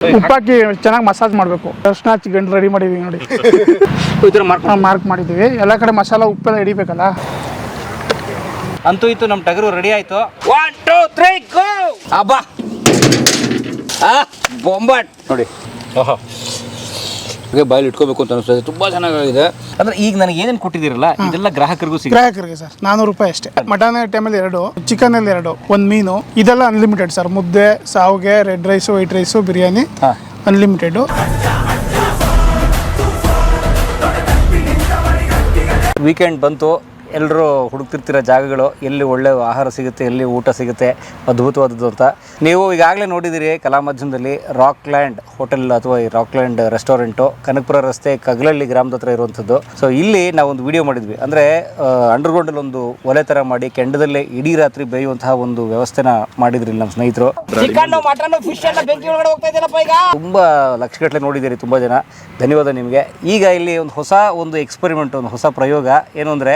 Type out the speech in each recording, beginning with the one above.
ಉಪ್ಪಾಕಿ ಚೆನ್ನಾಗಿ ಮಸಾಜ್ ಮಾಡಬೇಕು. ಅರ್ಶನ ಹಚ್ಚಿ ಗಂಟು ರೆಡಿ ಮಾಡಿದೀವಿ ನೋಡಿ. ಮಾರ್ಕ್ ಮಾಡಿದ್ದೀವಿ ಎಲ್ಲ ಕಡೆ ಮಸಾಲ ಉಪ್ಪೆಲ್ಲ ಹಿಡಿಬೇಕಲ್ಲ? ಅಂತೂ ಇತ್ತು ನಮ್ಮ ಟಗರು ರೆಡಿ ಆಯ್ತು. ಒನ್ ಟೂ ತ್ರೀ ಗೋ ಅಬ್ಬಾ! ಆ ಬೊಂಬಾಟ್ ನೋಡಿ. ಓಹೋ. ಹಾಗೆ ಬಾಯಲ್ಲಿ ಇಟ್ಕೋಬೇಕು ಅಂತ ಅನಿಸ್ತದೆ ತುಂಬ ಚೆನ್ನಾಗಿದೆ ಅಂದ್ರೆ ಈಗ ನನಗೆ ಏನೇನು ಕೊಟ್ಟಿದ್ದೀರಲ್ಲ ಇದೆಲ್ಲ ಗ್ರಾಹಕರಿಗೂ ಸಿಗುತ್ತೆ. ಗ್ರಾಹಕರಿಗೆ ಸರ್ ನಾನೂರು ರೂಪಾಯಿ ಅಷ್ಟೇ. ಮಟನ್ ಐಟಮಲ್ಲಿ ಎರಡು ಚಿಕನಲ್ಲಿ ಎರಡು ಒಂದು ಮೀನು ಇದೆಲ್ಲ ಅನ್ಲಿಮಿಟೆಡ್ ಸರ್. ಮುದ್ದೆ ಸಾವಿಗೆ red rice white rice biryani unlimited weekend ಬಂತು. ಎಲ್ಲರೂ ಹುಡುಕ್ತಿರ್ತಿರೋ ಜಾಗಗಳು ಎಲ್ಲಿ ಒಳ್ಳೆ ಆಹಾರ ಸಿಗುತ್ತೆ ಎಲ್ಲಿ ಊಟ ಸಿಗುತ್ತೆ ಅದ್ಭುತವಾದದ್ದು ಅಂತ. ನೀವು ಈಗಾಗಲೇ ನೋಡಿದ್ದೀರಿ ಕಲಾಮಾಧ್ಯಮದಲ್ಲಿ ರಾಕ್ ಲ್ಯಾಂಡ್ ಹೋಟೆಲ್ ಅಥವಾ ಈ ರಾಕ್ಲ್ಯಾಂಡ್ ರೆಸ್ಟೋರೆಂಟು ಕನಕಪುರ ರಸ್ತೆ ಕಗಲಳ್ಳಿ ಗ್ರಾಮದ ಹತ್ರ ಇರುವಂಥದ್ದು. ಸೊ ಇಲ್ಲಿ ನಾವೊಂದು ವಿಡಿಯೋ ಮಾಡಿದ್ವಿ. ಅಂದರೆ ಅಂಡರ್ಗ್ರೌಂಡಲ್ಲಿ ಒಂದು ಒಲೆ ಥರ ಮಾಡಿ ಕೆಂಡದಲ್ಲೇ ಇಡೀ ರಾತ್ರಿ ಬೇಯುವಂತಹ ಒಂದು ವ್ಯವಸ್ಥೆನ ಮಾಡಿದ್ರಿ ನಮ್ಮ ಸ್ನೇಹಿತರು. ತುಂಬ ಲಕ್ಷಗಟ್ಟಲೆ ನೋಡಿದ್ದೀರಿ ತುಂಬ ಜನ. ಧನ್ಯವಾದ ನಿಮಗೆ. ಈಗ ಇಲ್ಲಿ ಒಂದು ಹೊಸ ಒಂದು ಎಕ್ಸ್ಪೆರಿಮೆಂಟ್ ಒಂದು ಹೊಸ ಪ್ರಯೋಗ. ಏನು ಅಂದರೆ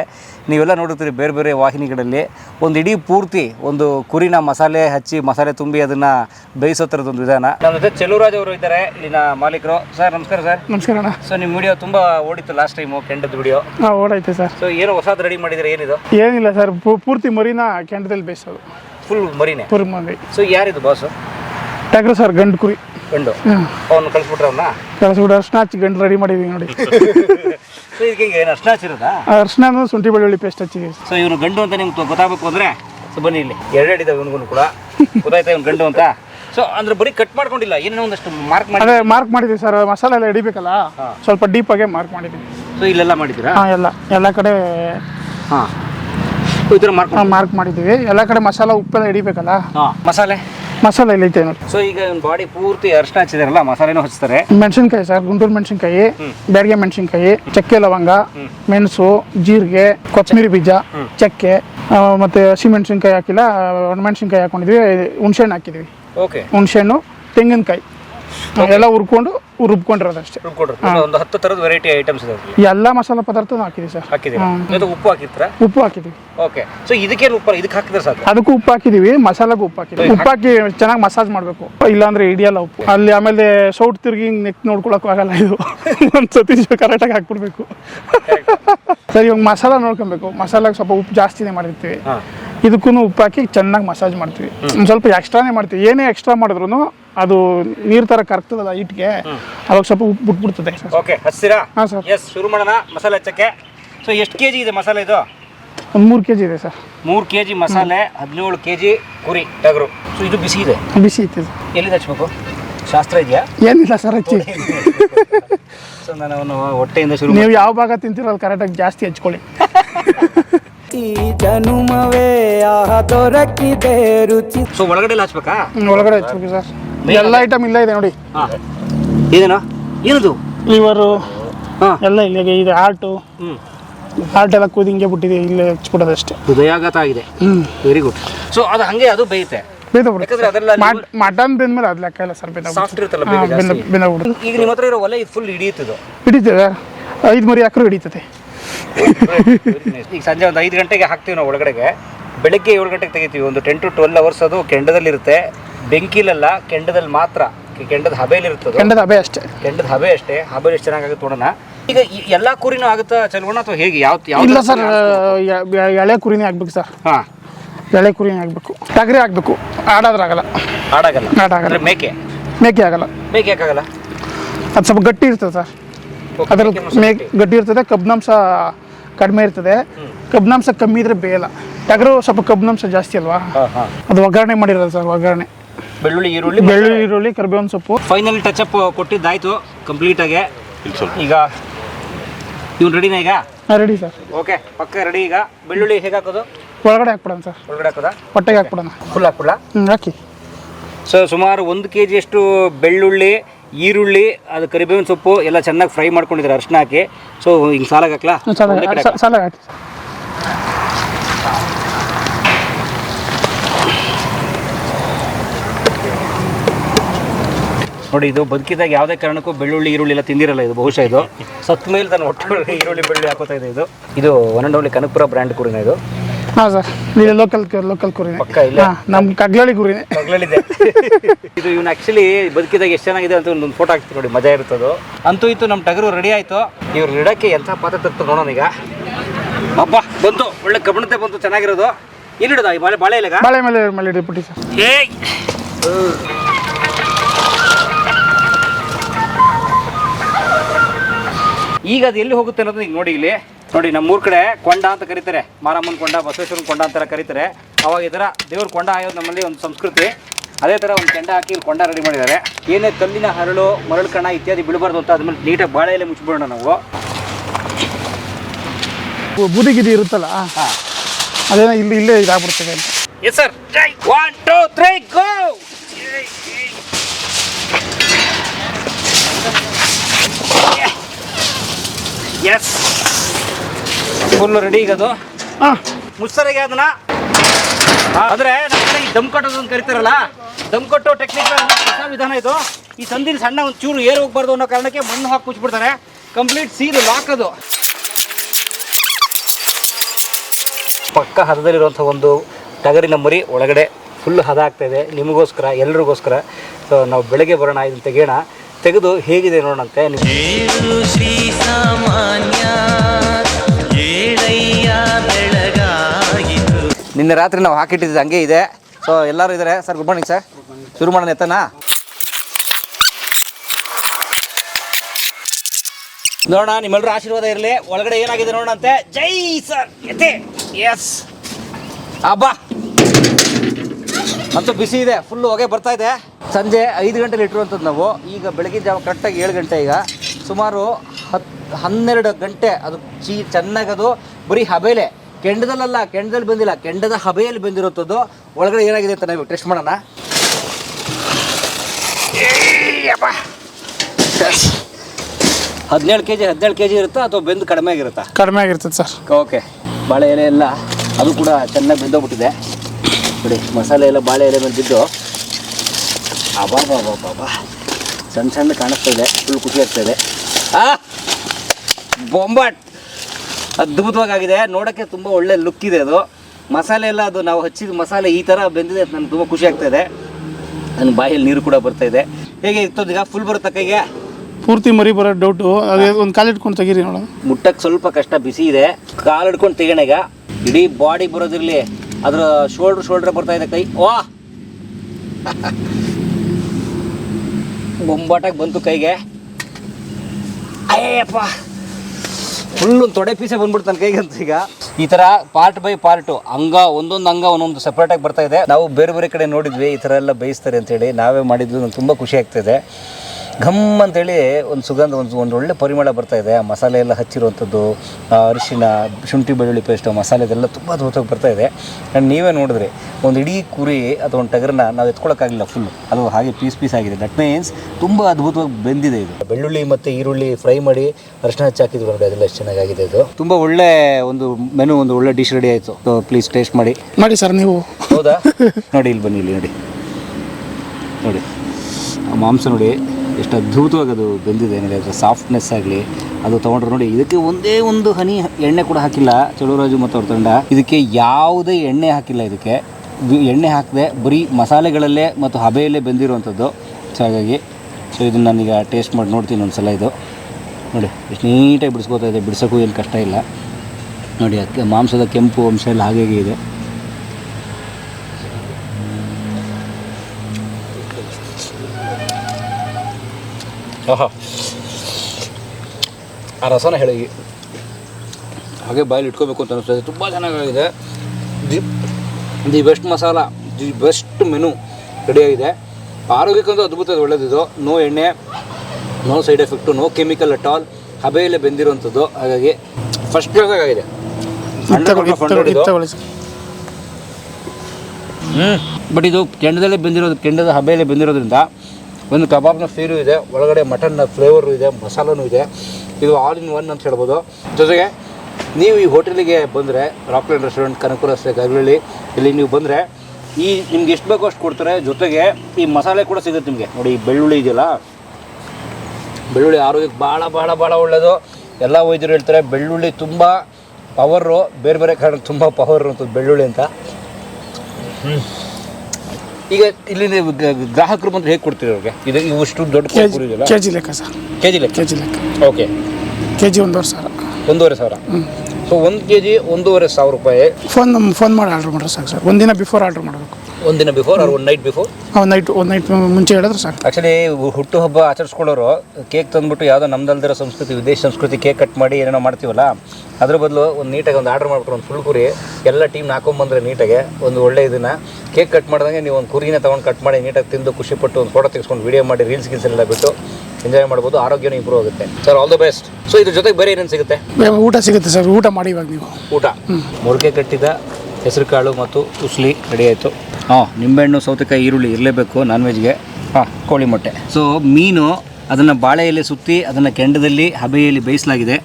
ನೀವೆಲ್ಲ ನೋಡಿರ್ತೀರಿ ಬೇರೆ ಬೇರೆ ವಾಹಿನಿಗಳಲ್ಲಿ ಒಂದು ಇಡೀ ಪೂರ್ತಿ ಒಂದು ಕುರಿನ ಮಸಾಲೆ ಹಚ್ಚಿ ಮಸಾಲೆ ತುಂಬಿ ಅದನ್ನು ಬೇಯಿಸೋ ಥರದ್ದು ಒಂದು ವಿಧಾನ. ನಮ್ಮ ಜೊತೆ ಚೆಲುವರಾಜ್ ಅವರು ಇದ್ದಾರೆ ಇಲ್ಲಿನ ಮಾಲೀಕರು. ಸರ್ ನಮಸ್ಕಾರ ಸರ್. ನಮಸ್ಕಾರ ಅಣ್ಣ. ಸೊ ನಿಮ್ಮ ವಿಡಿಯೋ ತುಂಬ ಓಡಿತ್ತು ಲಾಸ್ಟ್ ಟೈಮು ಕೆಂಡದ ವಿಡಿಯೋ ಹಾಂ ಓಡಾಯ್ತು ಸರ್. ಸೊ ಏನೋ ಹೊಸದು ರೆಡಿ ಮಾಡಿದ್ರೆ ಏನಿದು? ಏನಿಲ್ಲ ಸರ್ ಪೂರ್ತಿ ಮರಿನ ಕೆಂಡದಲ್ಲಿ ಬೇಯಿಸೋದು. ಫುಲ್ ಮರಿನೇ? ಕುರಿ ಮರಿ. ಸೊ ಯಾರಿದು ಬಾಸ್ ಟ್ಯಾಕ್ರ ಸರ್ ಗಂಡು ಕುರಿ. ಗಂಡು. ಅವನು ಕಳಿಸ್ಬಿಟ್ರೆ ಅವನ್ನ? ಕಳಿಸ್ಬಿಟ್ಟು ಅರ್ಶಿನ ಹಚ್ಚಿ ಗಂಡು ರೆಡಿ ಮಾಡಿದೀವಿ ನೋಡಿ. ಸೊ ಇದಕ್ಕೆ ಏನು ಅರ್ಶನ ಹಚ್ಚಿರೋದಾ? ಅರ್ಶಿನ ಶುಂಠಿ ಬೆಳ್ಳುಳ್ಳಿ ಪೇಸ್ಟ್ ಹಚ್ಚಿದ್ದೀವಿ ಸೊ ಇವನು ಗಂಡು ಅಂತ ನಿಮ್ಗೆ ಗೊತ್ತಾಗಬೇಕು ಅಂದ್ರೆ ಸೊ ಬನ್ನಿ ಇಲ್ಲಿ. ಎರಡೆರಡು ಇದಾವೆ ಇವನಿಗೂ ಕೂಡ. ಗೊತ್ತಾಯ್ತಾ ಇವನು ಗಂಡು ಅಂತ? ಸೊ ಅಂದ್ರೆ ಬರೀ ಕಟ್ ಮಾಡ್ಕೊಂಡಿಲ್ಲ ಏನೇನೋ ಒಂದಷ್ಟು ಮಾರ್ಕ್ ಮಾಡಿ ಅದೇ ಮಾರ್ಕ್ ಮಾಡಿದ್ದೀವಿ ಸರ್ ಮಸಾಲೆ ಎಲ್ಲ ಹಿಡಿಬೇಕಲ್ಲ ಸ್ವಲ್ಪ ಡೀಪ್ ಆಗಿ ಮಾರ್ಕ್ ಮಾಡಿದ್ದೀವಿ ಸೊ ಇಲ್ಲೆಲ್ಲ ಮಾಡಿದ್ದೀರಾ? ಹಾಂ ಎಲ್ಲ ಎಲ್ಲ ಕಡೆ ಹಾಂ. ಈ ಥರ ಮಾರ್ಕ್ ಮಾರ್ಕ್ ಮಾಡಿದ್ದೀವಿ ಎಲ್ಲ ಕಡೆ ಮಸಾಲೆ ಉಪ್ಪೆಲ್ಲ ಹಿಡಿಬೇಕಲ್ಲ ಹಾಂ ಮಸಾಲೆ? ಮಸಾಲೆ ಎಲ್ಲ ಐತೆ ನೋಡಿ. ಸೊ ಈಗ ಬಾಡಿ ಪೂರ್ತಿ ಅರ್ಶನ ಹಚ್ಚಿದಾರಲ್ಲ ಮಸಾಲೆನೂ ಹಚ್ತಾರೆ. ಮೆಣಸಿನ್ಕಾಯಿ ಸರ್ ಗುಂಟೂರು ಮೆಣಸಿನ್ಕಾಯಿ ಬ್ಯಾಡಿಗೆ ಮೆಣಸಿನ್ಕಾಯಿ ಚಕ್ಕೆ ಲವಂಗ ಮೆಣಸು ಜೀರಿಗೆ ಕೊತ್ತಂಬರಿ ಬೀಜ ಚಕ್ಕೆ ಮತ್ತೆ ಹಸಿ ಮೆಣಸಿನ್ಕಾಯಿ ಹಾಕಿಲ್ಲ ಒಣಮೆಣಸಿನ್ಕಾಯಿ ಹಾಕೊಂಡಿದ್ವಿ ಹುಣ್ಸೆಹಣ್ಣು ಹಾಕಿದ್ವಿ. ಓಕೆ ಹುಣ್ಸೆಹಣ್ಣು ತೆಂಗಿನಕಾಯಿ. ಎಲ್ಲ ಹುರ್ಕೊಂಡು ರುಬ್ಕೊಂಡಿರೋದು ಅಷ್ಟೇ. ಒಂದು ಹತ್ತು ತರದ ವೆರೈಟಿ ಐಟಮ್ಸ್ ಇದಾವೆ ಎಲ್ಲ ಮಸಾಲ ಪದಾರ್ಥ ಹಾಕಿದ್ವಿ ಸರ್. ಹಾಕಿದ್ದೀರಾ? ಜೊತೆ ಉಪ್ಪು ಹಾಕಿರ್ತೀರಾ? ಉಪ್ಪು ಹಾಕಿದ್ವಿ ಓಕೆ. ಸೊ ಇದಕ್ಕೆ ಉಪ್ಪು ಇದಕ್ಕೆ ಹಾಕಿದ್ರೆ ಸರ್ ಅದಕ್ಕೂ ಉಪ್ಪು ಹಾಕಿದೀವಿ ಮಸಾಲೆಗೂ ಉಪ್ಪು ಹಾಕಿದ್ವಿ ಉಪ್ಪು ಹಾಕಿ ಚೆನ್ನಾಗಿ ಮಸಾಜ್ ಮಾಡಬೇಕು. ಇಲ್ಲಾಂದ್ರೆ ಹಿಡಿಯಲ್ಲ ಉಪ್ಪು. ಅಲ್ಲಿ ಆಮೇಲೆ ಸೌಟ್ ತಿರುಗಿ ನೆಕ್ ನೋಡ್ಕೊಳಕ್ಕೂ ಆಗಲ್ಲ ಇದು. ಒಂದು ಸತಿ ಕರೆಕ್ಟಾಗಿ ಹಾಕ್ಬಿಡ್ಬೇಕು. ಸರಿ ಇವಾಗ ಮಸಾಲ ನೋಡ್ಕೊಬೇಕು. ಮಸಾಲಾಗ ಸ್ವಲ್ಪ ಉಪ್ಪು ಜಾಸ್ತಿನೇ ಮಾಡಿರ್ತೀವಿ. ಇದಕ್ಕೂ ಉಪ್ಪು ಹಾಕಿ ಚೆನ್ನಾಗಿ ಮಸಾಜ್ ಮಾಡ್ತೀವಿ. ಒಂದು ಸ್ವಲ್ಪ ಎಕ್ಸ್ಟ್ರಾನೇ ಮಾಡ್ತೀವಿ. ಏನೇ ಎಕ್ಸ್ಟ್ರಾ ಮಾಡಿದ್ರು ಅದು ನೀರು ಥರ ಕರ್ಗ್ತದಲ್ಲ ಹಿಟ್ಗೆ ಅವಾಗ ಸ್ವಲ್ಪ ಉಪ್ಪು ಬಿಟ್ಬಿಡ್ತದೆ. ಓಕೆ ಹಸಿರಾ ಹಾಂ ಸರ್ ಎಸ್ ಶುರು ಮಾಡೋಣ. ಮಸಾಲೆ ಹಚ್ಚಕ್ಕೆ. ಸೊ ಎಷ್ಟು ಕೆ ಜಿ ಇದೆ ಮಸಾಲೆ ಇದು? ಒಂದು ಮೂರು ಕೆ ಜಿ ಇದೆ ಸರ್ ಮೂರು ಕೆ ಜಿ ಮಸಾಲೆ ಹದಿನೇಳು ಕೆ ಜಿ ಕುರಿ ಟಗರು. ಸೊ ಇದು ಬಿಸಿ ಇದೆ? ಬಿಸಿ ಇತ್ತು ಎಲ್ಲಿ ಹಚ್ಬೇಕು? ಶಾಸ್ತ್ರ ಇದೆಯಾ? ಏನಿಲ್ಲ ಸರ್ ಹಚ್ಚಿ. ಸೊ ನಾನು ಹೊಟ್ಟೆಯಿಂದ ಶುರು ನೀವು ಯಾವ ಭಾಗ ತಿಂತೀರೋ ಅದು ಕರೆಕ್ಟಾಗಿ ಜಾಸ್ತಿ ಹಚ್ಕೊಳ್ಳಿ. ಈ ಜನುಮವೇ ಆಹ ದೊರಕಿದೆ ರುಚಿ. ಸೊ ಒಳಗಡೆ ಹಚ್ಬೇಕಾ? ಹ್ಮ್, ಒಳಗಡೆ ಹಚ್ಬೇಕು ಸರ್. ಎಲ್ಲ ಐಟಮ್ ಇಲ್ಲ ಇದೆ ನೋಡಿ. ಹಾಂ. ಇದೇನಾ ಏನದು? ಲಿವರು ಹಾಂ. ಎಲ್ಲ ಇಲ್ಲಿಗೆ ಇದೆ. ಆರ್ಟು ಹ್ಞೂ ಆರ್ಟ್ ಎಲ್ಲ ಕೂದಿ ಹಿಂಗೆ ಬಿಟ್ಟಿದೆ. ಇಲ್ಲೇ ಹಚ್ಬಿಡೋದು ಅಷ್ಟೇ ಹೃದಯಾಘಾತ ಆಗಿದೆ. ಹ್ಞೂ ವೆರಿ ಗುಡ್ ಸೊ ಅದು ಹಂಗೆ ಅದು ಬೇಯುತ್ತೆ. ಯಾಕಂದ್ರೆ ಅದೆಲ್ಲ ಬೇಯ್ದು ಮಟನ್ ಬೆಂದ್ಮೇಲೆ ಅದು ಲೆಕ್ಕ ಇಲ್ಲ ಸರ್ ಬೆಂದ ಸಾಫ್ಟ್ ಇರುತ್ತಲ್ಲ ಬೇಗ ಜಾಸ್ತಿ. ಬೆಂದಬಿಡುದು ಈಗ ನಿಮ್ಮ ಹತ್ರ ಇರೋ ಒಲೆ ಇದು ಫುಲ್ ಹಿಡಿಯುತ್ತದು ಹಿಡಿತದೆ. ಐದು ಮರಿ ಹಾಕರು ಹಿಡಿತದೆ. ಈಗ ಸಂಜೆ ಒಂದು ಐದು ಗಂಟೆಗೆ ಹಾಕ್ತೀವಿ ನಾವು ಒಳಗಡೆಗೆ. ಬೆಳಗ್ಗೆ ಏಳು ಗಂಟೆಗೆ ತೆಗಿತೀವಿ. ಒಂದು ಟೆನ್ ಟು ಟ್ವೆಲ್ ಅವರ್ಸ್ ಅದು ಕೆಂಡದಲ್ಲಿರುತ್ತೆ. ಬೆಂಕಿಲಲ್ಲ ಕೆಂಡದಲ್ಲಿ ಮಾತ್ರ. ಕೆಂಡದ ಹಬೆಯಲ್ಲಿ ಇರ್ತದೆ ಕೆಂಡದ ಹಬೆ ಅಷ್ಟೇ. ಕೆಂಡದ ಹಬೆ ಅಷ್ಟೇ. ಹಬೆ ಎಷ್ಟು ಚೆನ್ನಾಗಿ ನೋಡೋಣ. ಈಗ ಎಲ್ಲಾ ಕುರಿನೂ ಆಗುತ್ತಾ ಚಲೋಣ ಅಥವಾ ಹೇಗೆ? ಯಾವ ಯಾವ ಇಲ್ಲ ಸರ್ ಎಳೆ ಕುರಿನೇ ಆಗ್ಬೇಕು ಸರ್. ಹಾಂ. ಎಳೆ ಕುರಿನೇ ಆಗ್ಬೇಕು. ಟಗರಿ ಆಗ್ಬೇಕು. ಆಡೋದ್ರಾಗಲ್ಲ ಆಡಾಗಲ್ಲ. ಆಡಾಗಲ್ಲ. ಮೇಕೆ? ಮೇಕೆ ಆಗಲ್ಲ. ಮೇಕೆ ಯಾಕಾಗಲ್ಲ? ಅದು ಸ್ವಲ್ಪ ಗಟ್ಟಿ ಇರ್ತದೆ ಸರ್. ಓಕೆ, ಅದ್ರ ಮೇಕೆ ಮಾಂಸ ಮೇಕ್ ಗಟ್ಟಿ ಇರ್ತದೆ ಕಬ್ಬಿನಾಂಶ ಕಡಿಮೆ ಇರ್ತದೆ. ಕಬ್ಬಿನಾಂಶ ಕಮ್ಮಿ ಇದ್ರೆ ಬೇಯಲ್ಲ ಟಗರು ಸ್ವಲ್ಪ ಕಬ್ಬಿನಾಂಶ ಜಾಸ್ತಿ ಅಲ್ವಾ? ಹಾಂ ಹಾಂ. ಅದು ಒಗ್ಗರಣೆ ಮಾಡಿರೋದು ಸರ್ ಒಗ್ಗರಣೆ. ಬೆಳ್ಳುಳ್ಳಿ ಈರುಳ್ಳಿ ಬೆಳ್ಳುಳ್ಳಿ ಈರುಳ್ಳಿ ಕರಿಬೇವಿನ ಸೊಪ್ಪು. ಫೈನಲ್ ಟಚ್ ಅಪ್ ಕೊಟ್ಟಿದ್ದಾಯ್ತು ಕಂಪ್ಲೀಟ್ ಆಗಿ. ಈಗ ಇವ್ನು ರೆಡಿನಾ ಈಗ? Ready sir. ಓಕೆ ಪಕ್ಕ ರೆಡಿ ಈಗ. ಬೆಳ್ಳುಳ್ಳಿ ಹೇಗೆ ಹಾಕೋದು? ಒಳಗಡೆ ಹಾಕ್ಬಿಡೋಣ ಸರ್. ಒಳಗಡೆ ಹಾಕೋದಾ? ಹೊಟ್ಟೆಗೆ ಹಾಕ್ಬಿಡೋಣ. ಫುಲ್ ಹಾಕ್ಬಿಡ ಹ್ಞೂ ಹಾಕಿ. ಸೊ ಸುಮಾರು ಒಂದು ಕೆ ಜಿಯಷ್ಟು ಬೆಳ್ಳುಳ್ಳಿ ಈರುಳ್ಳಿ ಅದು ಕರಿಬೇವಿನ ಸೊಪ್ಪು ಎಲ್ಲ ಚೆನ್ನಾಗಿ ಫ್ರೈ ಮಾಡ್ಕೊಂಡಿದ್ದಾರೆ ಅರ್ಶಿನ ಹಾಕಿ. ಸೊ ಹಿಂಗೆ ಸಾಲಾಗ ಹಾಕ್ಲಾ? ಒಂದೇ ಕಡೆ ಹಾಕು. ಸಾಲ ಹಾಕಿ. ನೋಡಿ ಇದು ಬದುಕಿದಾಗ ಯಾವುದೇ ಕಾರಣಕ್ಕೂ ಬೆಳ್ಳುಳ್ಳಿ ಈರುಳ್ಳಿ ಎಲ್ಲ ತಿಂದಿರಲ್ಲ ಇದು ಬಹುಶಃ ಇದು. ಸತ್ ಮೇಲೆ ತನ್ನ ಒಟ್ಟು ಈರುಳ್ಳಿ ಬೆಳ್ಳುಳ್ಳಿ ಹಾಕೋತಾ ಇದೆ ಇದು. ಇದು one and only Kanakapura brand ಕೂಡ ಇದು. ಹಾಂ ಸರ್ ಇಲ್ಲಿ ಲೋಕಲ್ ಲೋಕಲ್ ಕುರಿನೇ. ಪಕ್ಕ ಇಲ್ಲ? ಹಾಂ ನಮ್ಮ ಕಗ್ಲಳಿ ಕುರಿನೇ. ತಗ್ಲಳಿದೆ ಇದು ಇವನು ಆಕ್ಚುಲಿ ಬದುಕಿದಾಗ ಎಷ್ಟು ಚೆನ್ನಾಗಿದೆ ಅಂತ ಒಂದು ಫೋಟೋ ಹಾಕ್ತೀವಿ ನೋಡಿ ಮಜಾ ಇರ್ತದೋ ಅಂತೂ ಇತ್ತು ನಮ್ಮ ಟಗರು ರೆಡಿ ಆಯ್ತು. ಇವ್ರು ಇಡಕ್ಕೆ ಎಂಥ ಪಾತ್ರ ತತ್ತು ನೋಡೋಣ ಈಗ. ಅಬ್ಬಾ ಬಂತು ಒಳ್ಳೆ ಕಬ್ಬಣತೆ ಬಂತು ಚೆನ್ನಾಗಿರೋದು. ಎಲ್ಲಿಡೋದ ಈ ಬಾಳೆ ಬಾಳೆ ಎಲೆಗ? ಬಾಳೆ ಮೇಲೆ ಮೇಲೆ ಪುಟ್ಟಿ ಸರ್ ಏಯ್ ಈಗ ಅದು ಎಲ್ಲಿ ಹೋಗುತ್ತೆ ಅನ್ನೋದು ಈಗ ನೋಡಿ ಇಲ್ಲಿ. ನೋಡಿ ನಮ್ಮೂರ ಕಡೆ ಕೊಂಡ ಅಂತ ಕರೀತಾರೆ. ಮಾರಮ್ಮನ ಕೊಂಡ ಬಸವೇಶ್ವರನ ಕೊಂಡ ಅಂತ ಕರೀತಾರೆ. ಅವಾಗ ಈ ಥರ ದೇವ್ರ ಕೊಂಡ ಆಯೋದು ನಮ್ಮಲ್ಲಿ ಒಂದು ಸಂಸ್ಕೃತಿ. ಅದೇ ಥರ ಒಂದು ಕೆಂಡ ಹಾಕಿ ಕೊಂಡ ರೆಡಿ ಮಾಡಿದ್ದಾರೆ. ಏನೇ ಕಲ್ಲಿನ ಹರಳು ಮರಳು ಕಣ ಇತ್ಯಾದಿ ಬಿಡಬಾರ್ದು ಅಂತ ಅದ್ಮೇಲೆ ನೀಟಾಗಿ ಬಾಳೆ ಎಲೆ ಮುಚ್ಚಿಬಿಡೋಣ ನಾವು. ಬೂದಿ ಗಿದಿ ಇರುತ್ತಲ್ಲ? ಹಾಂ. ಅದೇನೋ ಇಲ್ಲಿ ಇಲ್ಲೇ ಇದಾಗ್ಬಿಡ್ತದೆ ಅಂತ yes sir one two three go yes full ready ಈಗ ಅದು ಹಾಂ. ಮುಸ್ಸರಿಗೆ ಅದನ್ನ ಆದ್ರೆ ನಮ್ಮ ಕಡೆ ಈ ದಮ್ ಕಟ್ಟೋದು ಅಂತ ಕರಿತಾರಲ್ಲ ದಮ್ ಕಟ್ಟೋ ಟೆಕ್ನಿಕ್ ಹೊಸ ವಿಧಾನ ಇದು. ಈ ಸಂದಿನ ಸಣ್ಣ ಒಂದು ಚೂರು ಏರು ಹೋಗ್ಬಾರ್ದು ಅನ್ನೋ ಕಾರಣಕ್ಕೆ ಮಣ್ಣು ಹಾಕಿ ಮುಚ್ಚಿಬಿಡ್ತಾರೆ ಕಂಪ್ಲೀಟ್ ಸೀಲ್ ಲಾಕ್ ಅದು. ಪಕ್ಕ ಹದದಲ್ಲಿರುವಂಥ ಒಂದು ಟಗರಿನ ಮರಿ ಒಳಗಡೆ ಫುಲ್ ಹದ ಆಗ್ತಾ ಇದೆ. ನಿಮಗೋಸ್ಕರ ಎಲ್ರಿಗೋಸ್ಕರ. ಸೊ ನಾವು ಬೆಳಗ್ಗೆ ಬರೋಣ ಇದನ್ನು ತೆಗೆಯೋಣ. ತೆಗೆದು ಹೇಗಿದೆ ನೋಡೋಣಂತೆ. ಶ್ರೀ ಸಾಮಾನ್ಯ. ನಿನ್ನೆ ರಾತ್ರಿ ನಾವು ಹಾಕಿಟ್ಟಿದ್ದು ಹಂಗೆ ಇದೆ. ಸೊ ಎಲ್ಲರೂ ಇದ್ದಾರೆ ಸರ್ ಗುಡ್ ಮಾರ್ನಿಂಗ್ ಸರ್ ಶುರು ಮಾಡೋಣ ಎತ್ತನಾ ನೋಡೋಣ ನಿಮ್ಮೆಲ್ಲರೂ ಆಶೀರ್ವಾದ ಇರಲಿ. ಒಳಗಡೆ ಏನಾಗಿದೆ ನೋಡೋಣಂತೆ. ಜೈ ಸರ್ ಎತ್ತೆ. ಎಸ್ ಅಬ್ಬಾ. ಅಂತೂ ಬಿಸಿ ಇದೆ. ಫುಲ್ಲು ಹೊಗೆ ಬರ್ತಾ ಇದೆ. ಸಂಜೆ ಐದು ಗಂಟೆಲಿ ಇಟ್ಟಿರುವಂಥದ್ದು ನಾವು. ಈಗ ಬೆಳಗಿನ ಜಾವ ಕರೆಕ್ಟಾಗಿ ಏಳು ಗಂಟೆ ಈಗ. ಸುಮಾರು ಹತ್ತು ಹನ್ನೆರಡು ಗಂಟೆ ಅದು ಚೀ ಚೆನ್ನಾಗದು. ಬರೀ ಹಬೇಲೆ. ಕೆಂಡದಲ್ಲ ಕೆಂಡದಲ್ಲಿ ಬಂದಿಲ್ಲ ಕೆಂಡದ ಹಬೆಯಲ್ಲಿ ಬಂದಿರೋದು ಒಳಗಡೆ ಏನಾಗಿದೆ ಅಂತ ನಾವು ಟೆಸ್ಟ್ ಮಾಡೋಣ. ಹದಿನೇಳು ಕೆ ಜಿ ಹದಿನೇಳು ಕೆ ಜಿ ಇರುತ್ತಾ ಅಥವಾ ಬೆಂದು ಕಡಿಮೆ ಆಗಿರುತ್ತಾ? ಕಡಿಮೆ ಆಗಿರ್ತದೆ ಸರ್. ಓಕೆ ಬಾಳೆ ಎಲೆ ಎಲ್ಲ ಅದು ಕೂಡ ಚೆನ್ನಾಗಿ ಬೆಂದೋಗ್ಬಿಟ್ಟಿದೆ. ನೋಡಿ ಮಸಾಲೆ ಎಲ್ಲ ಬಾಳೆ ಎಲೆ ಮೇಲೆ ಬಿದ್ದು ಅಬಾ ಬಾಬಾ ಬಾಬಾ ಸಣ್ಣ ಸಣ್ಣ ಕಾಣಿಸ್ತಾ ಇದೆ ಫುಲ್ ಖುಷಿ ಆಗ್ತಾ ಇದೆ. ಆ! ಬೊಂಬಾಟ್! ಅದ್ಭುತವಾಗಿದೆ. ನೋಡೋಕ್ಕೆ ತುಂಬ ಒಳ್ಳೆ ಲುಕ್ ಇದೆ ಅದು. ಮಸಾಲೆ ಎಲ್ಲ ಅದು ನಾವು ಹಚ್ಚಿದ ಮಸಾಲೆ ಈ ಥರ ಬೆಂದಿದೆ ಅಂತ ನನಗೆ ತುಂಬ ಖುಷಿ ಆಗ್ತಾ ಇದೆ. ನನ್ನ ಬಾಯಲ್ಲಿ ನೀರು ಕೂಡ ಬರ್ತಾ ಇದೆ. ಹೇಗೆ ಇರ್ತದೀಗ ಫುಲ್ ಬರುತ್ತೆ ಕೈಗೆ? ಪೂರ್ತಿ ಮರಿ ಬರೋ ಡೌಟು ಅದೇ ಒಂದು ಕಾಲು ಇಟ್ಕೊಂಡು ತೆಗೀರಿ ನೋಡಿ. ಮುಟ್ಟಕ್ಕೆ ಸ್ವಲ್ಪ ಕಷ್ಟ ಬಿಸಿ ಇದೆ. ಕಾಲು ಹಿಡ್ಕೊಂಡು ತೆಗೋಣ ಈಗ. ಇಡೀ ಬಾಡಿ ಬರೋದಿರಲಿ ಅದರ ಶೋಲ್ಡ್ರ್ ಶೋಲ್ಡ್ರ್ ಬರ್ತಾ ಇದೆ ಕೈ. ವಾ ಬೊಂಬಾಟಾಗಿ ಬಂತು ಕೈಗೆ. ಅಯ್ಯಪ್ಪ ಫುಲ್ ಒಂದು ತೊಡೆ ಪೀಸೆ ಬಂದ್ಬಿಡ್ತು ನನ್ನ ಕೈಗೆ ಅಂತ ಈಗ. ಈ ತರ ಪಾರ್ಟ್ ಬೈ ಪಾರ್ಟ್ ಅಂಗ, ಒಂದೊಂದು ಅಂಗ, ಒಂದೊಂದು ಸಪ್ರೇಟಾಗಿ ಬರ್ತಾ ಇದೆ. ನಾವು ಬೇರೆ ಬೇರೆ ಕಡೆ ನೋಡಿದ್ವಿ, ಈ ತರ ಎಲ್ಲ ಬೇಯಿಸ್ತಾರೆ ಅಂತೇಳಿ ನಾವೇ ಮಾಡಿದ್ವಿ, ನಂಗೆ ತುಂಬಾ ಖುಷಿ ಆಗ್ತಿದೆ ಘಮ್ ಅಂತೇಳಿ ಒಂದು ಸುಗಂಧ ಒಂದು ಒಂದು ಒಳ್ಳೆ ಪರಿಮಳ ಬರ್ತಾ ಇದೆ. ಆ ಮಸಾಲೆ ಎಲ್ಲ ಹಚ್ಚಿರುವಂಥದ್ದು ಆ ಅರಿಶಿನ ಶುಂಠಿ ಬೆಳ್ಳುಳ್ಳಿ ಪೇಸ್ಟ್ ಮಸಾಲೆದೆಲ್ಲ ತುಂಬ ಅದ್ಭುತವಾಗಿ ಬರ್ತಾ ಇದೆ. ಆ್ಯಂಡ್ ನೀವೇ ನೋಡಿದ್ರಿ ಒಂದು ಇಡೀ ಕುರಿ ಅಥವಾ ಒಂದು ಟಗರನ್ನ ನಾವು ಎತ್ಕೊಳ್ಳೋಕ್ಕಾಗಲಿಲ್ಲ ಫುಲ್ಲು ಅದು ಹಾಗೆ ಪೀಸ್ ಪೀಸ್ ಆಗಿದೆ. ದಟ್ ಮೀನ್ಸ್ ತುಂಬ ಅದ್ಭುತವಾಗಿ ಬೆಂದಿದೆ ಇದು. ಬೆಳ್ಳುಳ್ಳಿ ಮತ್ತು ಈರುಳ್ಳಿ ಫ್ರೈ ಮಾಡಿ ಅರಿಶಿನ ಹಚ್ಚಿ ಹಾಕಿದ್ರು ನೋಡಿ ಅದೆಲ್ಲ ಎಷ್ಟು ಚೆನ್ನಾಗಿದೆ ಇದು. ತುಂಬ ಒಳ್ಳೆ ಒಂದು ಮೆನು ಒಂದು ಒಳ್ಳೆ ಡಿಶ್ ರೆಡಿ ಆಯಿತು. ಸೊ ಪ್ಲೀಸ್ ಟೇಸ್ಟ್ ಮಾಡಿ. ಮಾಡಿ ಸರ್ ನೀವು. ಹೌದಾ? ನೋಡಿ ಇಲ್ಲಿ ಬನ್ನಿ ಇಲ್ಲಿ ನೋಡಿ. ನೋಡಿ. ಆ ಮಾಂಸ ನೋಡಿ. ಎಷ್ಟು ಅದ್ಭುತವಾಗಿ ಅದು ಬೆಂದಿದೆ. ಏನಿದೆ, ಅದರ ಸಾಫ್ಟ್ನೆಸ್ ಆಗಲಿ, ಅದು ತೊಗೊಂಡ್ರೆ ನೋಡಿ, ಇದಕ್ಕೆ ಒಂದೇ ಒಂದು ಹನಿ ಎಣ್ಣೆ ಕೂಡ ಹಾಕಿಲ್ಲ ಚಳುವರಾಜು ಮತ್ತು ಅವ್ರ ತಂಡ. ಇದಕ್ಕೆ ಯಾವುದೇ ಎಣ್ಣೆ ಹಾಕಿಲ್ಲ ಇದಕ್ಕೆ. ಎಣ್ಣೆ ಹಾಕದೆ ಬರೀ ಮಸಾಲೆಗಳಲ್ಲೇ ಮತ್ತು ಹಬೆಯಲ್ಲೇ ಬೆಂದಿರುವಂಥದ್ದು. ಸೊ ಹಾಗಾಗಿ ಸೊ ಇದನ್ನು ನಾನೀಗ ಟೇಸ್ಟ್ ಮಾಡಿ ನೋಡ್ತೀನಿ ಒಂದು ಸಲ ಇದು. ನೋಡಿ, ಎಷ್ಟು ನೀಟಾಗಿ ಬಿಡಿಸ್ಕೋತಾ ಇದೆ. ಬಿಡಿಸೋಕ್ಕೂ ಏನು ಕಷ್ಟ ಇಲ್ಲ. ನೋಡಿ ಅದಕ್ಕೆ ಮಾಂಸದ ಕೆಂಪು ಅಂಶ ಎಲ್ಲ ಹಾಗೆ ಇದೆ. ಆಹಾ ಆ ರಸನ ಹೇಳಿ. ಹಾಗೆ ಬಾಯಲ್ಲಿ ಇಟ್ಕೋಬೇಕು ಅಂತ ಅನಿಸ್ತದೆ ತುಂಬ ಚೆನ್ನಾಗಿದೆ. The the best masala the best menu ರೆಡಿಯಾಗಿದೆ ಆರೋಗ್ಯಕ್ಕಂತೂ ಅದ್ಭುತ ಒಳ್ಳೆಯದಿದು ನೋ ಎಣ್ಣೆ no side effect no chemical at all. ಹಬೆಯಲ್ಲೇ ಬೆಂದಿರುವಂಥದ್ದು. ಹಾಗಾಗಿ ಫಸ್ಟ್ ಕ್ಲಾಸ್ ಆಗಿದೆ. ಬಟ್ ಇದು ಕೆಂಡದಲ್ಲೇ ಬೆಂದಿರೋದು ಕೆಂಡದ ಹಬೆಯಲ್ಲೇ ಬೆಂದಿರೋದ್ರಿಂದ ಒಂದು ಕಬಾಬ್ನ ಫೀರು ಇದೆ, ಒಳಗಡೆ ಮಟನ್ನ ಫ್ಲೇವರು ಇದೆ, ಮಸಾಲನೂ ಇದೆ. ಇದು ಆಲ್ ಇನ್ ಒನ್ ಅಂತ ಹೇಳ್ಬೋದು. ಜೊತೆಗೆ ನೀವು ಈ ಹೋಟೆಲಿಗೆ ಬಂದರೆ ರಾಕ್ಲ್ಯಾಂಡ್ ರೆಸ್ಟೋರೆಂಟ್ ಕನಕಪುರ ರಸ್ತೆ ಇಲ್ಲಿ ನೀವು ಬಂದರೆ, ಈ ನಿಮ್ಗೆ ಎಷ್ಟು ಬೇಕೋ ಅಷ್ಟು ಕೊಡ್ತಾರೆ. ಜೊತೆಗೆ ಈ ಮಸಾಲೆ ಕೂಡ ಸಿಗುತ್ತೆ ನಿಮಗೆ. ನೋಡಿ, ಈ ಬೆಳ್ಳುಳ್ಳಿ ಇದೆಯಲ್ಲ? ಬೆಳ್ಳುಳ್ಳಿ ಆರೋಗ್ಯಕ್ಕೆ ಭಾಳ ಭಾಳ ಭಾಳ ಒಳ್ಳೆಯದು ಎಲ್ಲ ವೈದ್ಯರು ಹೇಳ್ತಾರೆ, ಬೆಳ್ಳುಳ್ಳಿ ತುಂಬ ಪವರು ಬೇರೆ ಬೇರೆ ಕಾರಣ ತುಂಬ ಪವರ್ ಅಂತ ಬೆಳ್ಳುಳ್ಳಿ ಅಂತ. ಹ್ಮ್. ಈಗ ಇಲ್ಲಿ ಗ- ಗ್ರಾಹಕರು ಬಂದು ಹೇಗೆ ಕೊಡ್ತೀರಿ ಅವ್ರಿಗೆ? ಇದು ಇಷ್ಟು ದೊಡ್ಡ ಕೆ ಜಿ ಇಲ್ಲ ಕೆ ಜಿ ಲೆಕ್ಕ ಸರ್. ಕೆ ಜಿ ಲೆಕ್ಕ? ಕೆ ಜಿ ಲೆಕ್ಕ. ಓಕೆ. ಕೆ ಜಿ ಒಂದೂವರೆ ಸಾವಿರ. ಒಂದೂವರೆ ಸಾವಿರ? ಸೊ ಒಂದು ಕೆ ಜಿ ಒಂದೂವರೆ ಸಾವಿರ ರೂಪಾಯಿ. ಫೋನ್ ನಮ್ಮ ಫೋನ್ ಮಾಡಿ ಆರ್ಡ್ರ್ ಮಾಡ್ರಿ ಸಾಕು ಸರ್. ಒಂದಿನ ಬಿಫೋರ್ ಆರ್ಡ್ರ್ ಮಾಡಬೇಕು. ಒಂದಿನ ಬಿಫೋರ್ ಆರ್ ಒಂದು ನೈಟ್ ಬಿಫೋರ್ ಒಂದು ನೈಟ್ ಒಂದು ನೈಟ್ ಮುಂಚೆ ಹೇಳಿದ್ರೆ ಸಾಕು ಆ್ಯಕ್ಚುಲಿ ಹುಟ್ಟುಹಬ್ಬ ಆಚರಿಸ್ಕೊಳ್ಳೋರು ಕೇಕ್ ತಂದ್ಬಿಟ್ಟು ಯಾವುದೋ ನಮ್ದಲ್ದಿರೋ ಸಂಸ್ಕೃತಿ ವಿದೇಶ ಸಂಸ್ಕೃತಿ ಕೇಕ್ ಕಟ್ ಮಾಡಿ ಏನೇನೋ ಮಾಡ್ತೀವಲ್ಲ ಅದ್ರ ಬದಲು ಒಂದು ನೀಟಾಗಿ ಒಂದು ಆರ್ಡರ್ ಮಾಡ್ಬಿಟ್ರೆ ಒಂದು ಫುಲ್ ಕುರಿ ಎಲ್ಲ ಟೀಮ್ ಹಾಕೊಂಬಂದ್ರೆ ನೀಟಾಗೆ ಒಂದು ಒಳ್ಳೆ ಇದನ್ನ ಕೇಕ್ ಕಟ್ ಮಾಡ್ದಂಗೆ ನೀವು ಒಂದು ಕುರಿನ ತೊಗೊಂಡು ಕಟ್ ಮಾಡಿ ನೀಟಾಗಿ ತಿಂದು ಖುಷಿಪಟ್ಟು ಒಂದು ಫೋಟೋ ತೆಗೆಸ್ಕೊಂಡು ವಿಡಿಯೋ ಮಾಡಿ ರೀಲ್ಸ್ ಗೀಲ್ಸ್ ಎಲ್ಲ ಬಿಟ್ಟು ಎಂಜಾಯ್ ಮಾಡ್ಬೋದು ಆರೋಗ್ಯನೂ ಇಂಪ್ರೂವ್ ಆಗುತ್ತೆ. Sir all the best so ಇದ್ರ ಜೊತೆಗೆ ಬೇರೆ ಏನೇನು ಸಿಗುತ್ತೆ? ಊಟ ಸಿಗುತ್ತೆ ಸರ್ ಊಟ ಮಾಡಿ ಇವಾಗ ನೀವು. ಊಟ? ಮೊಳಕೆ ಕಟ್ಟಿದ ಹೆಸರು ಕಾಳು ಮತ್ತು ಉಸ್ಲಿ ರೆಡಿ ಆಯಿತು. ಹಾಂ, ನಿಂಬೆಹಣ್ಣು, ಸೌತೆಕಾಯಿ, ಈರುಳ್ಳಿ ಇರಲೇಬೇಕು ನಾನ್ ವೆಜ್ಗೆ ಹಾಂ, ಕೋಳಿ ಮೊಟ್ಟೆ. ಸೊ ಮೀನು, ಅದನ್ನು ಬಾಳೆ ಎಲೆ ಸುತ್ತಿ, ಅದನ್ನು ಕೆಂಡದಲ್ಲಿ, ಹಬೆಯಲ್ಲಿ ಬೇಯಿಸಲಾಗಿದೆ.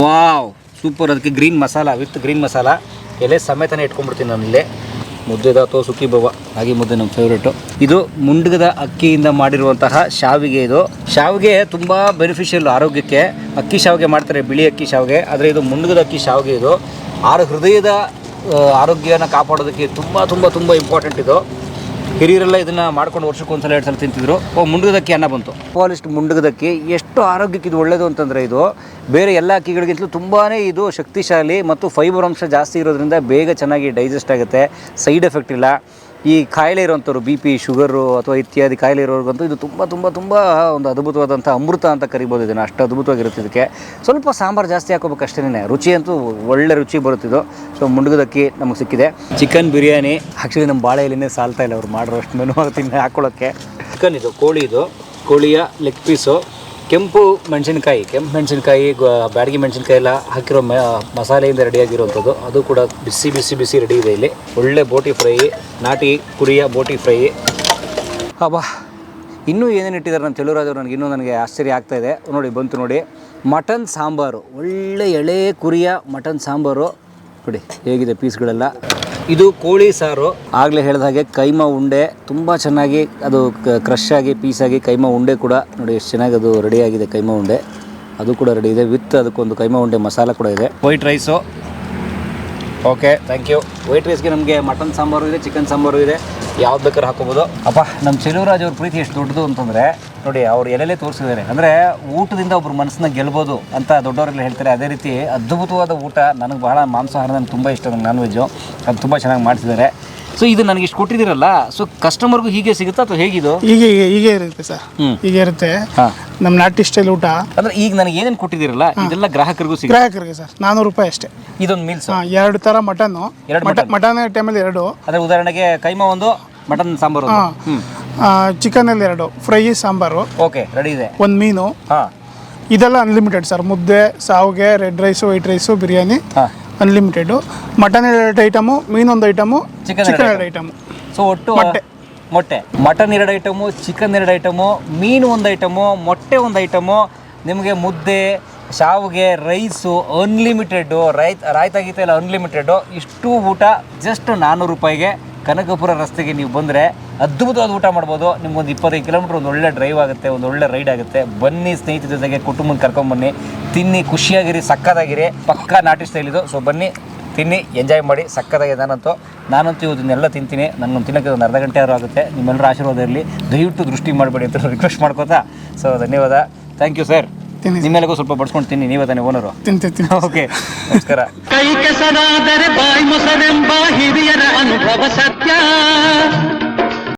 ವಾವ್ ಸೂಪರ್ ಅದಕ್ಕೆ green masala with green masala. ಎಲೆ ಸಮೇತನೇ ಇಟ್ಕೊಂಡ್ಬಿಡ್ತೀನಿ ನಾನು ಇಲ್ಲೇ. ಮುದ್ದೆದ ಅಥವಾ ಸುಕ್ಕಿ ಬವ ಹಾಗೆ ಮುದ್ದೆ ನಮ್ಮ ಫೇವ್ರೇಟು ಇದು ಮುಂಡಗದ ಅಕ್ಕಿಯಿಂದ ಮಾಡಿರುವಂತಹ ಶಾವಿಗೆ ಇದು. ಶಾವಿಗೆ ತುಂಬ ಬೆನಿಫಿಷಿಯಲ್ ಆರೋಗ್ಯಕ್ಕೆ. ಅಕ್ಕಿ ಶಾವಿಗೆ ಮಾಡ್ತಾರೆ, ಬಿಳಿ ಅಕ್ಕಿ ಶಾವಿಗೆ. ಆದರೆ ಇದು ಮುಂಡಗದ ಅಕ್ಕಿ ಶಾವಿಗೆ ಇದು. ಆರು ಹೃದಯದ ಆರೋಗ್ಯನ ಕಾಪಾಡೋದಕ್ಕೆ ತುಂಬ ತುಂಬ ತುಂಬ ಇಂಪಾರ್ಟೆಂಟ್ ಇದು. ಹಿರಿಯರೆಲ್ಲ ಇದನ್ನ ಮಾಡ್ಕೊಂಡು ವರ್ಷಕ್ಕೆ ಒಂದ್ಸಲ, ಎರಡು ಸಲ ತಿಂತಿದ್ರು. ಓ, ಮುಂಡಗದಕ್ಕಿ ಅನ್ನ ಬಂತು. ಪಾಲಿಸ್ಟ್ ಮುಂಡಗದಕ್ಕಿ ಎಷ್ಟು ಆರೋಗ್ಯಕ್ಕೆ ಇದು ಒಳ್ಳೆಯದು ಅಂತಂದರೆ ಇದು, ಬೇರೆ ಎಲ್ಲ ಅಕ್ಕಿಗಳಿಗಿಂತಲೂ ತುಂಬಾ ಇದು ಶಕ್ತಿಶಾಲಿ ಮತ್ತು ಫೈಬರ್ ಅಂಶ ಜಾಸ್ತಿ ಇರೋದ್ರಿಂದ ಬೇಗ ಚೆನ್ನಾಗಿ ಡೈಜೆಸ್ಟ್ ಆಗುತ್ತೆ. ಸೈಡ್ ಎಫೆಕ್ಟ್ ಇಲ್ಲ. ಈ ಕಾಯಿಲೆ ಇರುವಂಥವ್ರು ಬಿ ಪಿ ಶುಗರು ಅಥವಾ ಇತ್ಯಾದಿ ಕಾಯಿಲೆ ಇರೋರ್ಗಂತೂ ಇದು ತುಂಬ ತುಂಬ ತುಂಬ ಒಂದು ಅದ್ಭುತವಾದಂಥ ಅಮೃತ ಅಂತ ಕರಿಬೋದು ಇದನ್ನು. ಅಷ್ಟು ಅದ್ಭುತವಾಗಿರುತ್ತೆ ಇದಕ್ಕೆ. ಸ್ವಲ್ಪ ಸಾಂಬಾರು ಜಾಸ್ತಿ ಹಾಕೋಬೇಕು ಅಷ್ಟೇ ರುಚಿ ಅಂತೂ ಒಳ್ಳೆ ರುಚಿ ಬರುತ್ತಿದ್ದು ಸೊ ಮುಂಡುಗದಕ್ಕಿ ನಮಗೆ ಸಿಕ್ಕಿದೆ. ಚಿಕನ್ ಬಿರಿಯಾನಿ ಆ್ಯಕ್ಚುಲಿ ನಮ್ಮ ಬಾಳೆ ಎಲೆನೇ ಸಾಲ್ತಾ ಇಲ್ಲ. ಅವ್ರು ಮಾಡಿರೋ ಅಷ್ಟು ಮೆನು ತಿನ್ನ ಹಾಕ್ಕೊಳ್ಳೋಕ್ಕೆ ಚಿಕನ್ ಇದು ಕೋಳಿ ಇದು. ಕೋಳಿಯ ಲೆಗ್ ಪೀಸು ಕೆಂಪು ಮೆಣಸಿನಕಾಯಿ ಕೆಂಪು ಮೆಣಸಿನಕಾಯಿ ಬ್ಯಾಡಗಿ ಮೆಣಸಿನಕಾಯಿ ಎಲ್ಲ ಹಾಕಿರೋ ಮಸಾಲೆಯಿಂದ ರೆಡಿಯಾಗಿರುವಂಥದ್ದು. ಅದು ಕೂಡ ಬಿಸಿ ಬಿಸಿ ಬಿಸಿ ರೆಡಿ ಇದೆ ಇಲ್ಲಿ. ಒಳ್ಳೆ ಬೋಟಿ ಫ್ರೈ, ನಾಟಿ ಕುರಿಯ ಬೋಟಿ ಫ್ರೈ. ಅಬ್ಬಾ, ಇನ್ನೂ ಏನೇನು ಇಟ್ಟಿದ್ದಾರೆ ನಮ್ಮ ನನಗೆ, ಇನ್ನೂ ನನಗೆ ಆಶ್ಚರ್ಯ ಆಗ್ತಾ ಇದೆ. ನೋಡಿ, ಬಂತು ನೋಡಿ. ಮಟನ್ ಸಾಂಬಾರು, ಒಳ್ಳೆ ಎಳೆ ಕುರಿಯ ಮಟನ್ ಸಾಂಬಾರು. ನೋಡಿ, ಹೇಗಿದೆ ಪೀಸ್ಗಳೆಲ್ಲ. ಇದು ಕೋಳಿ ಸಾರು. ಆಗಲೇ ಹೇಳಿದ ಹಾಗೆ ಕೈಮ ಉಂಡೆ ತುಂಬ ಚೆನ್ನಾಗಿ ಅದು ಕ್ರಶ್ ಆಗಿ ಪೀಸಾಗಿ ಕೈಮ ಉಂಡೆ ಕೂಡ ನೋಡಿ ಎಷ್ಟು ಚೆನ್ನಾಗಿ ಅದು ರೆಡಿ ಆಗಿದೆ ಕೈಮ ಉಂಡೆ. ಅದು ಕೂಡ ರೆಡಿ ಇದೆ ವಿತ್ ಅದಕ್ಕೊಂದು ಕೈಮ ಉಂಡೆ ಮಸಾಲ ಕೂಡ ಇದೆ. White rice okay thank you white ರೈಸ್ಗೆ ನಮಗೆ ಮಟನ್ ಸಾಂಬಾರು ಇದೆ ಚಿಕನ್ ಸಾಂಬಾರು ಇದೆ. ಯಾವ್ದು ಬೇಕಾದ್ರೆ ಹಾಕೋಬೋದು ಅಪ್ಪ ನಮ್ಮ ಚೆಲುವರಾಜ್ ಅವ್ರ ಪ್ರೀತಿ ಎಷ್ಟು ದೊಡ್ಡದು ಅಂತಂದರೆ ನೋಡಿ ಅವ್ರು ಎಲ್ಲೆಲ್ಲೇ ತೋರಿಸಿದ್ದಾರೆ? ಅಂದರೆ ಊಟದಿಂದ ಒಬ್ರು ಮನಸ್ಸನ್ನ ಗೆಲ್ಬೋದು ಅಂತ ದೊಡ್ಡವರೆಲ್ಲ ಹೇಳ್ತಾರೆ. ಅದೇ ರೀತಿ ಅದ್ಭುತವಾದ ಊಟ ನನಗೆ ಬಹಳ ಮಾಂಸಾಹಾರ ನನಗೆ ತುಂಬ ಇಷ್ಟ ನನಗೆ ನಾನ್ ವೆಜ್ಜು ಅದು ತುಂಬ ಚೆನ್ನಾಗಿ ಮಾಡ್ತಿದ್ದಾರೆ ಸೊ ಇದು ನನಗೆ ಇಷ್ಟು ಕೊಟ್ಟಿದ್ದೀರಲ್ಲ? ಸೊ ಕಸ್ಟಮರ್ಗೂ ಹೀಗೆ ಸಿಗುತ್ತಾ ಅಥವಾ ಹೇಗಿದು? ಹೀಗೆ ಹೀಗೆ ಹೀಗೆ ಇರುತ್ತೆ ಸರ್. ಹೀಗೆ ಇರುತ್ತೆ. ನಮ್ಮ ನಾಟಿ ಸ್ಟೈಲ್ ಊಟ. ಅಂದ್ರೆ ಈಗ ನನಗೆ ಏನೇನು ಕೊಟ್ಟಿದ್ದೀರಲ್ಲ ಇದೆಲ್ಲ ಗ್ರಾಹಕರಿಗೂ ಸಿಗುತ್ತೆ? ಗ್ರಾಹಕರಿಗೆ ಸರ್ ನಾನ್ನೂರು ರೂಪಾಯಿ ಅಷ್ಟೇ. ಇದೊಂದು ಮೀಲ್ಸ್ ಎರಡು ಥರ ಮಟನ್ ಎರಡು ಮಟನ್ ಮಟನ್ ಟೈಮಲ್ಲಿ ಎರಡು. ಅಂದರೆ ಉದಾಹರಣೆಗೆ ಕೈಮಾ ಒಂದು ಮಟನ್ ಸಾಂಬಾರು ಚಿಕನಲ್ಲಿ ಎರಡು. ಫ್ರೈ ಸಾಂಬಾರು. ಓಕೆ ರೆಡಿ ಇದೆ. ಒಂದು ಮೀನು. ಹಾಂ. ಇದೆಲ್ಲ ಅನ್ಲಿಮಿಟೆಡ್ ಸರ್ ಮುದ್ದೆ ಸಾವಿಗೆ red rice white rice biryani ಹಾಂ. ಅನ್ಲಿಮಿಟೆಡು ಮಟನ್ ಎರಡು ಐಟಮು ಮೀನ್ ಒಂದು ಐಟಮು Chicken ಚಿಕನ್ ಎರಡು ಐಟಮು ಸೊ ಒಟ್ಟು ಮೊಟ್ಟೆ. ಮೊಟ್ಟೆ. ಮಟನ್ ಎರಡು ಐಟಮು ಚಿಕನ್ ಎರಡು ಐಟಮು ಮೀನು ಒಂದು ಐಟಮು ಮೊಟ್ಟೆ ಒಂದು ಐಟಮು ನಿಮಗೆ ಮುದ್ದೆ ಶಾವಿಗೆ ರೈಸು ಅನ್ಲಿಮಿಟೆಡ್ ರೈತ ರಾಯ್ತ ಇಲ್ಲ ಎಲ್ಲ ಅನ್ಲಿಮಿಟೆಡ್ಡು ಇಷ್ಟು ಊಟ ಜಸ್ಟ್ ನಾನ್ನೂರು ರೂಪಾಯಿಗೆ ಕನಕಪುರ ರಸ್ತೆಗೆ ನೀವು ಬಂದರೆ ಅದ್ಭುತವಾದ ಊಟ ಮಾಡ್ಬೋದು. ನಿಮ್ಗೊಂದು ಇಪ್ಪತ್ತೈದು ಕಿಲೋಮೀಟ್ರ್ ಒಂದು ಒಳ್ಳೆ ಡ್ರೈವ್ ಆಗುತ್ತೆ, ಒಂದು ಒಳ್ಳೆ ರೈಡ್ ಆಗುತ್ತೆ. ಬನ್ನಿ ಸ್ನೇಹಿತರ ಜೊತೆಗೆ ಕುಟುಂಬನ ಕರ್ಕೊಂಬನ್ನಿ ತಿನ್ನಿ, ಖುಷಿಯಾಗಿರಿ ಸಕ್ಕದಾಗಿರಿ ಪಕ್ಕಾ ನಾಟಿ ಸ್ಟೈಲ್ ಇದು. ಸೊ ಬನ್ನಿ, ತಿನ್ನಿ ಎಂಜಾಯ್ ಮಾಡಿ ಸಕ್ಕದಾಗಿದೆ ನಾನಂತೂ. ನಾನಂತೂ ಇವತ್ತನ್ನೆಲ್ಲ ತಿಂತೀನಿ. ನನ್ನ ತಿನ್ನೋಕ್ಕೆ ಒಂದು ಅರ್ಧ ಗಂಟೆ ಆದರೂ ಆಗುತ್ತೆ. ನಿಮ್ಮೆಲ್ಲರ ಆಶೀರ್ವಾದ ಇರಲಿ. ದಯವಿಟ್ಟು ದೃಷ್ಟಿ ಮಾಡಬೇಡಿ ಅಂತ ರಿಕ್ವೆಸ್ಟ್ ಮಾಡ್ಕೋತಾ. ಸೊ ಧನ್ಯವಾದ. ಥ್ಯಾಂಕ್ ಯು ಸರ್ ತಿನ್ನಿ. ನಿಮ್ಮೆಲ್ಲಗೂ ಸ್ವಲ್ಪ ಬಡ್ಸ್ಕೊಂಡು ತಿನ್ನಿ ನೀವೇ ತಾನೇ ಓನರು ತಿಂತೀನಿ ಓಕೆ ನಮಸ್ಕಾರ. ಕೈ ಕೆಸರಾದರೆ ಬಾಯಿ ಮೊಸರೆಂಬ ಹಿರಿಯರ ಅನುಭವ ಸತ್ಯ.